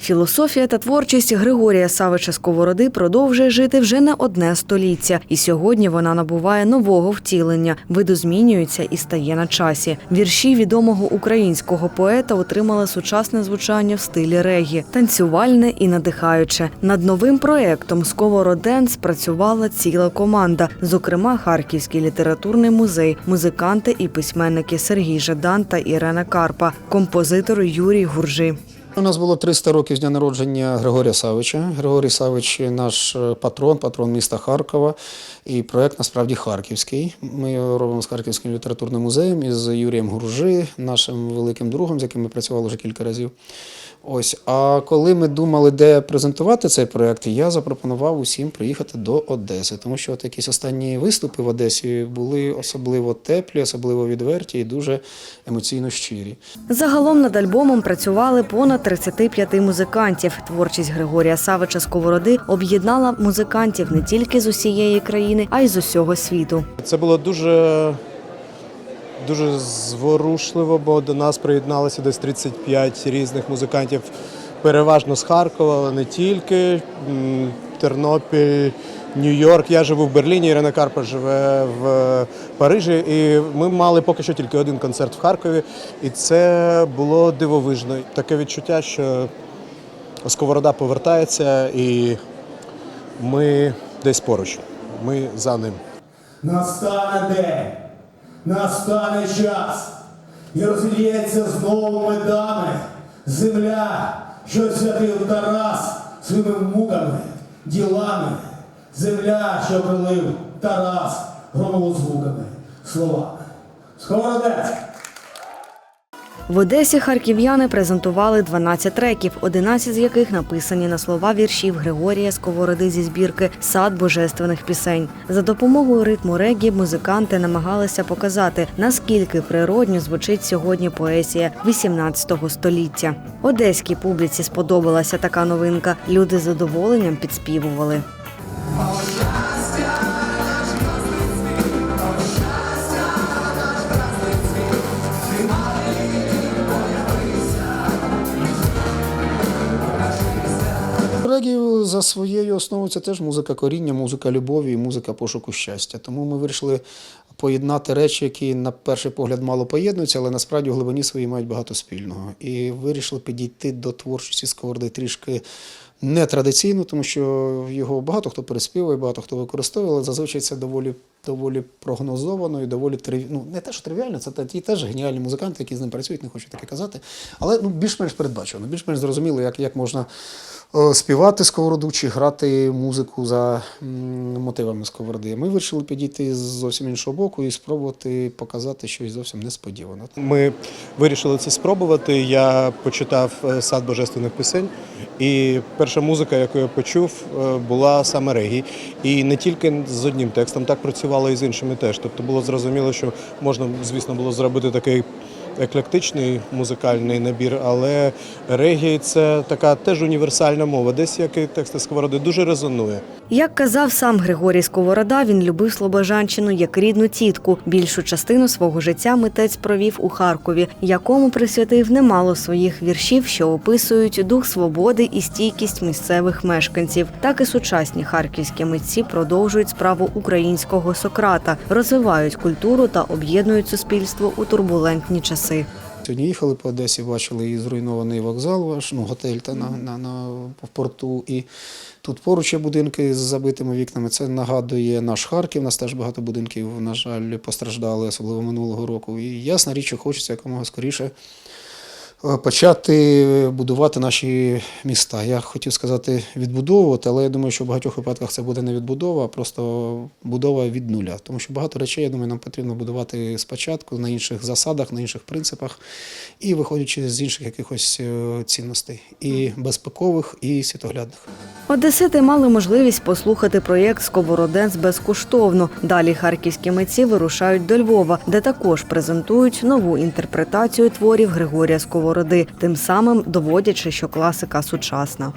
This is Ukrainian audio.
Філософія та творчість Григорія Савича Сковороди продовжує жити вже не одне століття, і сьогодні вона набуває нового втілення, видозмінюється і стає на часі. Вірші відомого українського поета отримали сучасне звучання в стилі регі, танцювальне і надихаюче. Над новим проектом Сковороден спрацювала ціла команда, зокрема Харківський літературний музей, музиканти і письменники Сергій Жадан та Ірена Карпа, композитор Юрій Гуржи. У нас було 300 років з дня народження Григорія Савича. Григорій Савич наш е, патрон, патрон міста Харкова. І проект насправді харківський. Ми його робимо з Харківським літературним музеєм із Юрієм Гуржи, нашим великим другом, з яким ми працювали вже кілька разів. Ось, а коли ми думали, де презентувати цей проект, я запропонував усім приїхати до Одеси, тому що от якісь останні виступи в Одесі були особливо теплі, особливо відверті і дуже емоційно щирі. Загалом над альбомом працювали понад 35 музикантів. Творчість Григорія Савича Сковороди об'єднала музикантів не тільки з усієї країни, а й з усього світу. Це було дуже, дуже зворушливо, бо до нас приєдналося десь 35 різних музикантів, переважно з Харкова, але не тільки. Тернопіль, Нью-Йорк. Я живу в Берліні, Ірина Карпа живе в Парижі. І ми мали поки що тільки один концерт в Харкові. І це було дивовижно. Таке відчуття, що Сковорода повертається, і ми десь поруч. Ми за ним. Настане день, настане час, і розліється знову медами земля, що святив Тарас своїми муками, ділами, земля, що прилив Тарас громовозвуками, словами. Сковородець! В Одесі харків'яни презентували 12 треків, 11 з яких написані на слова віршів Григорія Сковороди зі збірки Сад божественних пісень. За допомогою ритму регі музиканти намагалися показати, наскільки природньо звучить сьогодні поезія 18 століття. Одеській публіці сподобалася така новинка. Люди з задоволенням підспівували. Регі за своєю основою це теж музика коріння, музика любові і музика пошуку щастя. Тому ми вирішили поєднати речі, які на перший погляд мало поєднуються, але насправді в глибині своїй мають багато спільного. І вирішили підійти до творчості Сковороди трішки нетрадиційно, тому що його багато хто переспівує, багато хто використовує, але зазвичай це доволі, доволі прогнозовано і доволі трив... ну, не те, що тривіально, це ті теж геніальні музиканти, які з ним працюють, не хочу таке казати. Але ну, більш-менш передбачено, більш-менш зрозуміло, як, як можна е, співати сковороду чи грати музику за мотивами сковороди. Ми вирішили підійти з зовсім іншого боку і спробувати показати щось зовсім несподіване. Ми вирішили це спробувати. Я почитав е, сад божественних пісень, і перша музика, яку я почув, е, була саме регі. І не тільки з одним текстом, так працювало і з іншими теж. Тобто було зрозуміло, що можна, звісно, було зробити такий. Еклектичний музикальний набір, але регі це така теж універсальна мова. Десь як і тексти сковороди дуже резонує. Як казав сам Григорій Сковорода, він любив Слобожанщину як рідну тітку. Більшу частину свого життя митець провів у Харкові, якому присвятив немало своїх віршів, що описують дух свободи і стійкість місцевих мешканців. Так і сучасні харківські митці продовжують справу українського Сократа, розвивають культуру та об'єднують суспільство у турбулентні часи. Сьогодні їхали по Одесі, бачили і зруйнований вокзал, ваш, ну, готель та на, на, на в порту. І тут поруч є будинки з забитими вікнами. Це нагадує наш Харків. У нас теж багато будинків, на жаль, постраждали, особливо минулого року. І ясна річ, що хочеться якомога скоріше почати будувати наші міста. Я хотів сказати відбудовувати, але я думаю, що в багатьох випадках це буде не відбудова, а просто будова від нуля. Тому що багато речей, я думаю, нам потрібно будувати спочатку на інших засадах, на інших принципах і виходячи з інших якихось е, цінностей, і безпекових, і світоглядних. Одесити мали можливість послухати проєкт Сковороденс безкоштовно. Далі харківські митці вирушають до Львова, де також презентують нову інтерпретацію творів Григорія Сковороди, тим самим доводячи, що класика сучасна.